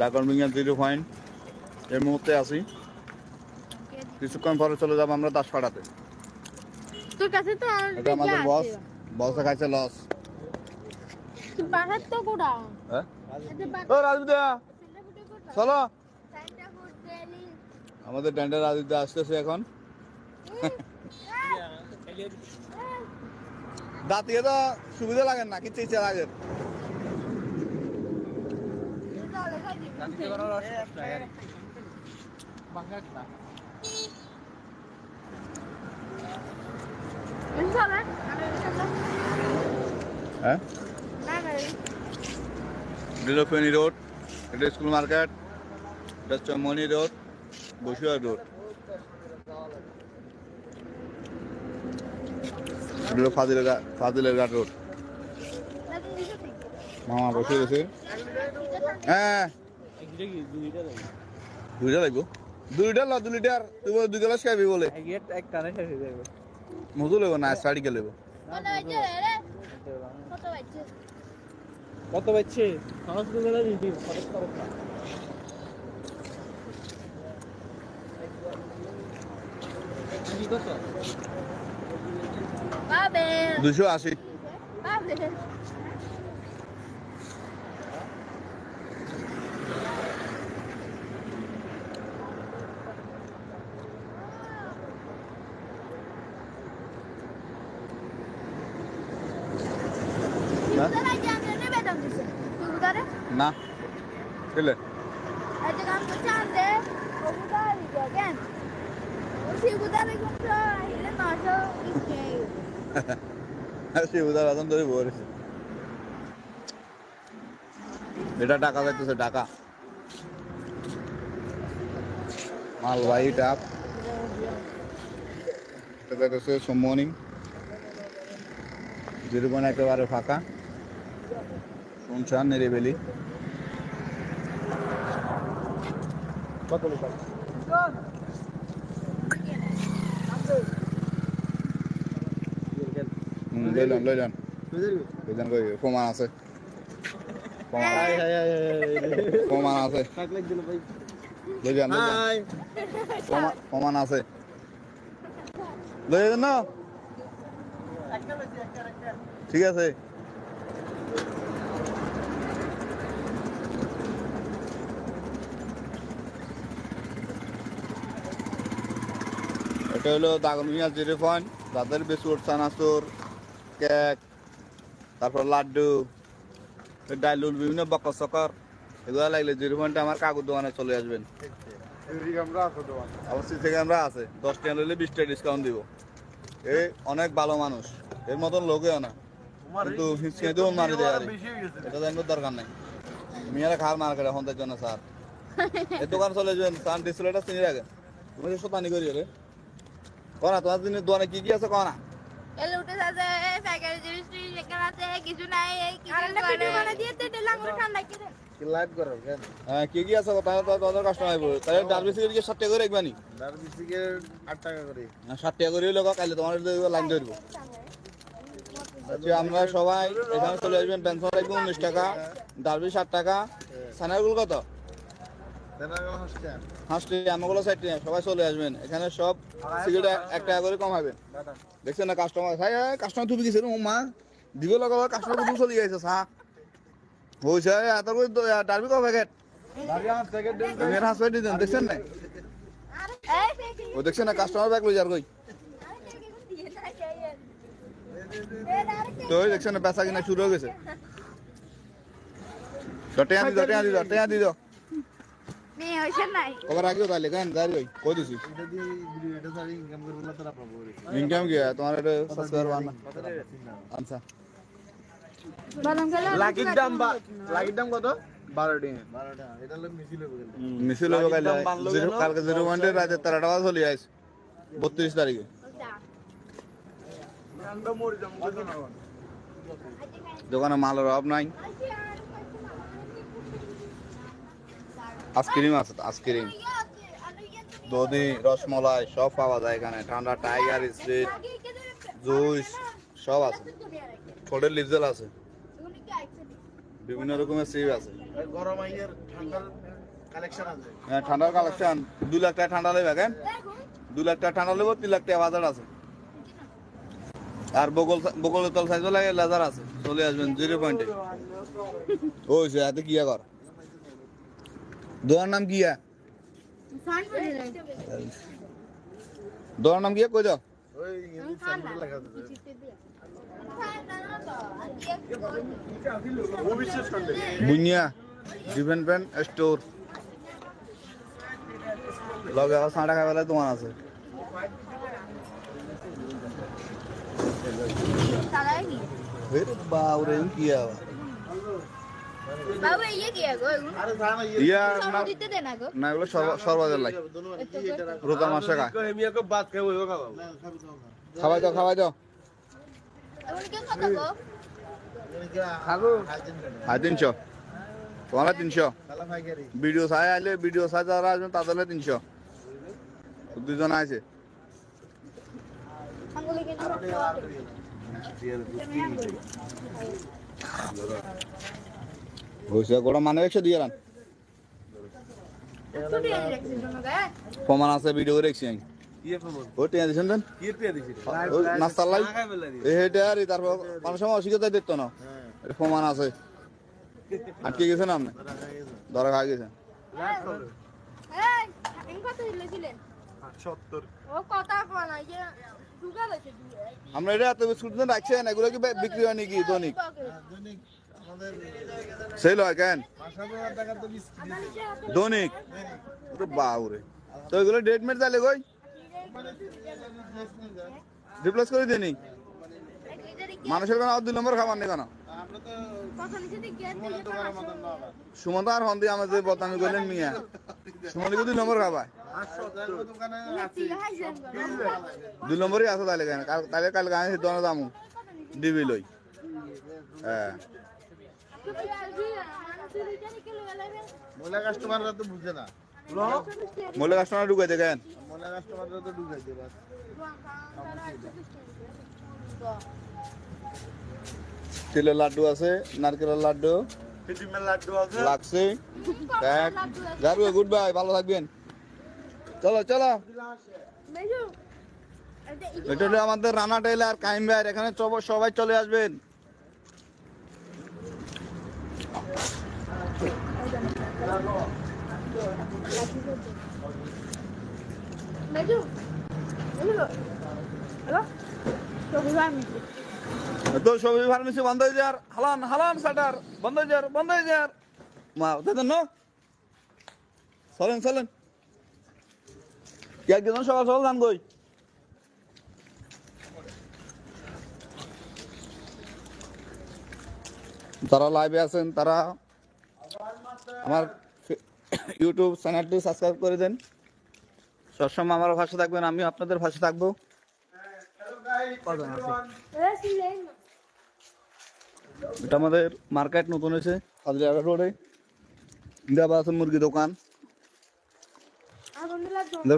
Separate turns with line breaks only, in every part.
ডাকর মিঙ্গান zero point. এই মুহূর্তে আছি। কিছুক্ষণ পরে চলে যাব আমরা দাসপাড়াতে।
তোর কাছে তো
এটা আমাদের বস বসে খাইছে লস
বাহার তো কোড়া
হ্যাঁ? ও রাজবিদ্যা চলো।
চারটা ফুট দেলি
আমাদের ড্যান্ডার রাজবিদ্যা আসতেছে এখন। দাঁতিয়ে তো সুবিধা লাগে না কিছু ইচ্ছা লাগে হ্যাঁ? ডিলোফেনি রোড এটা স্কুল মার্কেট এটা চমনি রোড বসুয়া রোড। এটা ফাজিলের ফাজিলের ঘাট রোড। মামা বসে গেছে হ্যাঁ। দুইটা লাগবো। দুই লিটার ল দু লিটার। তুই বলে দুই গ্লাস খাবি বলে। মধু লেবো না শাড়ি কে লেবো
কত বাচ্চে না।
দুশো আশি। কেলে
Hadi kan bıçağında. O Udar'a gidiyor gel. O şey Udar'a gidiyor. Yine naşa istiyor.
সে উদার আদম ধরে বলেছে এটা টাকা যাইতেছে টাকা মালবাহী টাপ এটা যাইতেছে সম্মনি যেরকম একেবারে ফাঁকা শুনছান নিরিবেলি
কত লিটার
হুম, লইলাম লইলাম লইলাম কই প্রমাণ আছে প্রমাণ
হাই
আছে,
হাই হাই
প্রমাণ আছে
কাক লাগ দিল ভাই
লইলাম লইলাম
হাই
প্রমাণ প্রমাণ আছে লই যাবেন না ঠিক আছে এটা হলো দাগনভূঞা জিরো পয়েন্ট তাদের বিস্কুট চানাচুর কেক তারপর লাড্ডু ডাইলুল বিভিন্ন বকর চকর। এগুলো লাগলে জিরো পয়েন্টে আমার কাকুর দোকানে চলে আসবেন। থেকে আমরা আছে দশ টাকা নিলে বিশ টাকা ডিসকাউন্ট দিব। এই অনেক ভালো মানুষ এর মতন লোকেও না। কিন্তু দেবো মারি দেয় এটা জানবার দরকার নাই। মেয়েরা খার মার করে হন্তার জন্য স্যার। এই দোকান চলে যাবেন স্যার ডিসপ্লেটা চিনি রাখেন। তুমি শতানি করি রে? কনা তোমার জিনিস দোকানে কি কি আছে কনা
এলে উঠে যাচ্ছে প্যাকেট জিনিস টিনিস এখানে আছে কিছু নাই এই কিছু করে। মানে লাঙ্গুর ঠান্ডা কি
কি লাইভ করো কেন?
হ্যাঁ কি কি আছে তাহলে তো তোমাদের কাস্টমার আইব তাহলে ডারবি সিগারেট ষাট টাকা করে রাখবানি
দার বিসিকে 8 টাকা করে।
ষাট টাকা করে লোক কাইলে তোমার লাইন ধরবো। আচ্ছা আমরা সবাই এখানে চলে আসবেন পেনশন উনিশ টাকা ডারবি ষাট টাকা সানারগুলো কত? হাঁসটি আমাগুলো সাইড সবাই চলে আসবেন। এখানে সব সিগারেট এক টাকা করে কমাবেন দেখছেন না কাস্টমার হাই কাস্টমার তুমি গেছে ও মা দিব লগা কাস্টমার কিন্তু চলে গেছে চা হয়েছে এত করে ডারবি কো প্যাকেট হাঁস পেটি দেন। দেখছেন না? ও দেখছেন না? কাস্টমার ব্যাগ লই যার কই? তো দেখছেন না বেচা কিনা শুরু হয়ে গেছে। তো টেয়া দি দাও টেয়া দি দি দাও
মেয়ে হইছে নাই।
তাহলে কেন? যাই কই কই দিছি
এটা দিয়ে এটা সারি ইনকাম করে বলা তারা পাবো
ইনকাম কি হয়? তোমার এটা সাবস্ক্রাইবার বানা আচ্ছা
দাম বা লাকির দাম কত? 12 টাকা। 12 টাকা এটা হলো মিছিল হবে
মিছিল হবে কালে জিরো কালকে জিরো পয়েন্টে রাতে তেরোটা বাজে চলে আইস। বত্রিশ তারিখে। দোকানে মালের অভাব নাই। আইসক্রিম আছে আইসক্রিম। দধি, রসমলাই, সব পাওয়া যায় এখানে। ঠান্ডা টাইগার, স্প্রিট, জুস, সব আছে। ঠোঁটের লিপজেল আছে। বিভিন্ন রকমের সিপ আছে।
ঠান্ডার কালেকশন
হ্যাঁ ঠান্ডার কালেকশন দুই লাখ টাকা ঠান্ডা লেবে, কেন? দুই লাখ টাকা ঠান্ডা লেবো, তিন লাখ টাকা বাজার আছে। আর বগল বগল তল সাইজও লাগে লেজার আছে। চলে আসবেন জিরো পয়েন্টে ওই সে হাতে কিয়া কর? দোয়ার নাম কিয়া
ফান করে
দোয়ার নাম কিয়া কই দাও
ওই সামনে লেখা আছে ভবিষ্যৎ সন্দেহ
বুনিয়া ডিফেন্ট প্যান্ট স্টোর লগে আবার ষাট টাকা বেলায় দোকান আছে
তারাই কি
এর বাউরে কি আবার
বাবা ইয়ে কি গো
ইয়া না
দিতে দে না গো
না এগুলো সর্বাজার
লাগে
রোজা মাসে
কা
তাদের তিনশো দুজন আছে
আঙ্গুলি
হয়েছে গোটা মানে একশো দিয়ে রান প্রমাণ আছে ভিডিও করে দেখছি আমি। প্রমাণ? আছে। আটকে গেছেন আপনি? ধরা গেছেন
এই ইন কত দিলেছিলেন
70
ও কথা কয় না যে দুগা লইছে দুগা
আমরা এটা এত বিস্কুট দিন রাখছেন এগুলো কি বিক্রি হয় নাকি দৈনিক লয় কেন দৈনিক বাউরে তো এগুলো ডেট মেট তাহলে কই রিপ্লেস করে দিনি মানুষের কোনো দুই নম্বর খাবার নেই কেন
আমরা
সুমন্ত আর হন্দি আমাদের বদনামি করলেন মিয়া সুমন্তকে দুই নম্বর
দোকানে আছে
দুই নম্বরই আছে তাহলে কেন তাহলে কালকে আমি সিদ্ধ দামু দিবি লই হ্যাঁ
মহিলা কাস্টমাররা তো বুঝে না।
কাস্টমার ঢুকাই দেখেন
মহিলা কাস্টমাররা তো ঢুকাই দেবে
তিলের লাড্ডু আছে নারকেলের লাড্ডু
লাড্ডু আছে।
লাগছে যারু গুড বাই ভালো থাকবেন। চলো চলো। এটা আমাদের রানা টেলার কাইম ভাই এখানে সব- সবাই চলে আসবেন। তো বন্ধ হয়ে যার হালান হালান শাটার বন্ধ হয়ে যার বন্ধ হয়ে যার ন চলেন চলেন। একজন সকাল সকাল গান গই যারা লাইভে আছেন, তারা আমার ইউটিউব চ্যানেলটি সাবস্ক্রাইব করে দেন। সবসময় আমার ভাষা থাকবেন আমি আপনাদের ভাষা থাকব। এটা আমাদের মার্কেট নতুন হয়েছে হাজারা রোডে ইন্দিরাবাদ আছে মুরগি দোকান।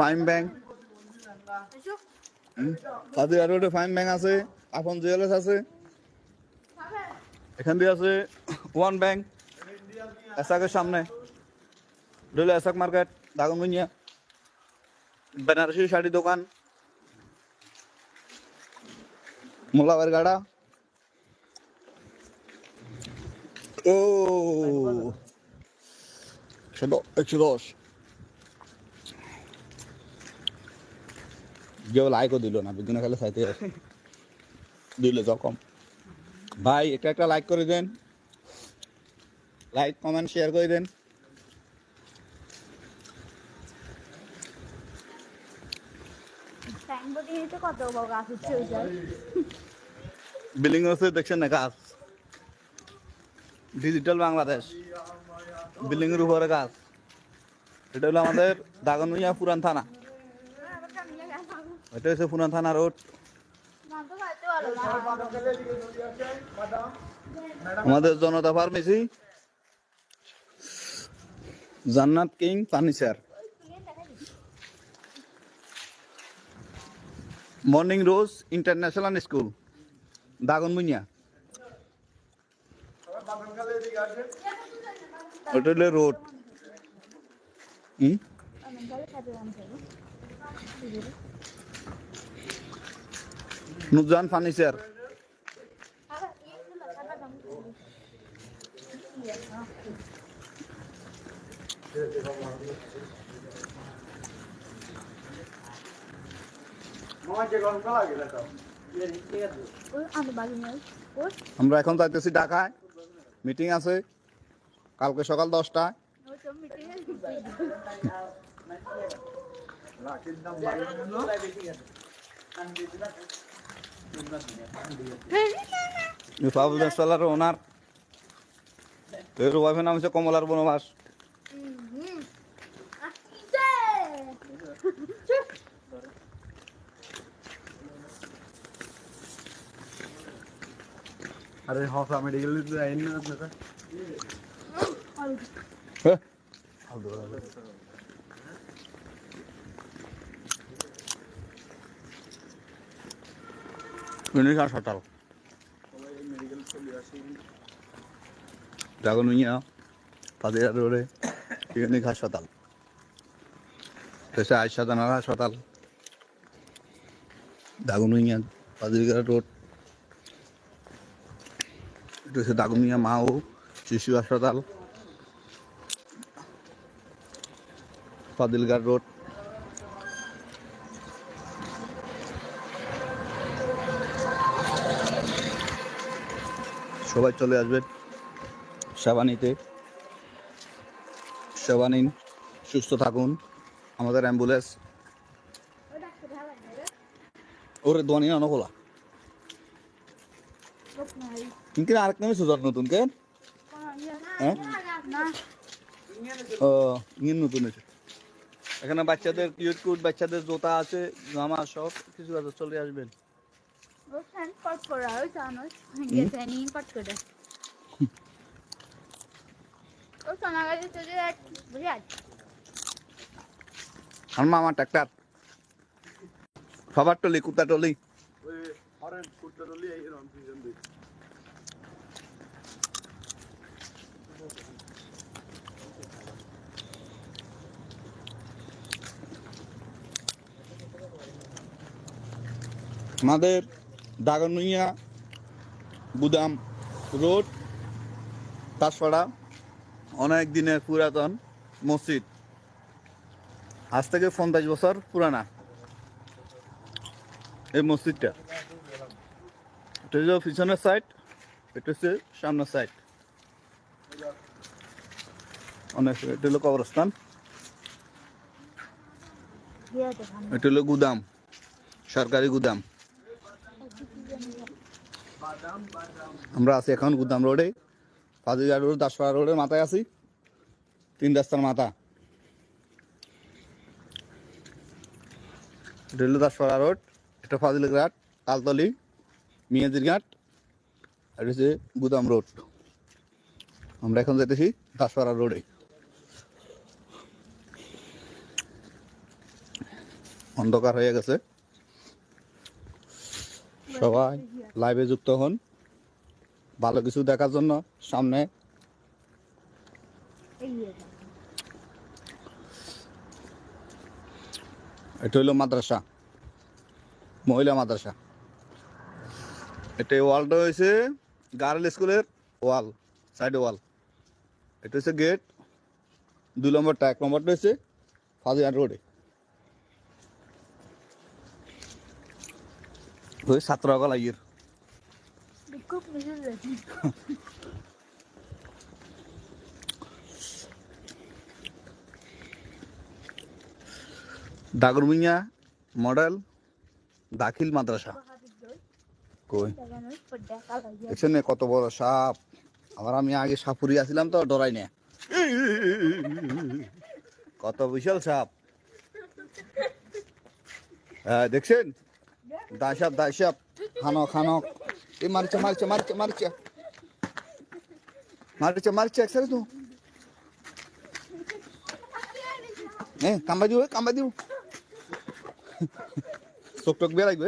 ফাইম ব্যাংক হাজারা রোডে ফাইম ব্যাংক আছে আপন জুয়েলার্স আছে। এখান দিয়ে আছে ওয়ান ব্যাংক এসাকের সামনে ডলে এসাক মার্কেট দাগনগুনিয়া বেনারসি শাড়ি দোকান মোলাবার গাড়া ও একশো দ- একশো দশ কেউ লাইকও দিল না বিজ্ঞান খেলে সাইতে দিল যখন ভাই একটা একটা লাইক করে দেন লাইক কমেন্ট শেয়ার করে দেন বিল্ডিং হচ্ছে দেখছেন না গাছ? ডিজিটাল বাংলাদেশ বিল্ডিং এর উপরে গাছ। এটা হলো আমাদের দাগনভূঞা পুরান থানা। এটা হচ্ছে পুরান থানা রোড। আমাদের Janata pharmacy. Jannat king furniture. Morning rose international school Daganbhuiyan ওটা হলো রোড। নুজান ফার্নিচার। আমরা এখন যাইতেছি ঢাকায়। মিটিং আছে। কালকে সকাল দশটায়। ওনার। ওয়াইফের নাম হচ্ছে কমলার বনবাস।
আরে হফা মেডিকেল আইন না দাদা
হ্যাঁ। Ini kan hotel. Dagununya, Padilla Road, ini হাসপাতাল দেশে আয়সা দানার হাসপাতাল দাগুনুইয়া পাদিরগড় রোড এটা হচ্ছে দাগুনিয়া মা ও শিশু হাসপাতাল ফাদিলগার রোড। সবাই চলে আসবেন সেবা নিতে সেবা নিন সুস্থ থাকুন। আমাদের অ্যাম্বুলেন্স। ওরে দোয়ানি না খোলা। কিন্তু আরেক নামে সুযোগ নতুন, কেন? হ্যাঁ? ও ইয়ে নতুন আছে এখানে বাচ্চাদের কিউট কিউট বাচ্চাদের জুতা আছে, জামা সব কিছু আছে, চলে আসবেন। আর ট্রাক্টার। সবার টলি কুত্তা টলি
ওই হরেন কুত্তরলি এই রন পিজন দিই
আমাদের দাগনুইয়া গুদাম রোড তাছাড়া অনেক দিনের পুরাতন মসজিদ। আজ থেকে পঞ্চাশ বছর পুরানা এই মসজিদটা। এটা হচ্ছে পিছনের সাইড এটা হচ্ছে সামনের সাইড অনেক এটা হলো কবরস্থান। এটা হলো গুদাম সরকারি গুদাম। আমরা আছি এখন গুদাম রোডে পাঁচগাঁ রোড, দাসপাড়া রোডের মাথায় আছি। তিন রাস্তার মাথা। হলো দাসপাড়া রোড, এটা ফাজিল ঘাট, তালতলি, মিয়াজির ঘাট, আর হচ্ছে গুদাম রোড। আমরা এখন যেতেছি দাসপাড়া রোডে। অন্ধকার হয়ে গেছে। সবাই লাইভে যুক্ত হন। ভালো কিছু দেখার জন্য সামনে। এটা হইল মাদ্রাসা, মহিলা মাদ্রাসা। এটা ওয়ালটা হয়েছে গার্ল স্কুলের ওয়াল সাইড ওয়াল এটা হচ্ছে গেট দুই নম্বরটা, এক নম্বরটা হচ্ছে ফাজিয়ান রোডে। ওই ছাত্রগল আইয়ের দাগরমিয়া মডেল দাখিল মাদ্রাসা। কই? দেখছেন না কত বড় সাপ। আবার আমি আগে সাপুরি আসছিলাম তো ডরাই না। কত বিশাল সাপ। হ্যাঁ দেখছেন? দায় সাপ দায় সাপ খানো খানো এ মারছে মারছে মারছে মারছে মারছে মারছে একসাথে তো হ্যাঁ কাম্বা দিও কাম্বা দিও চোখ টোক বেড়াই গো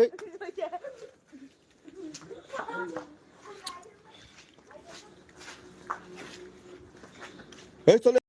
এই চলে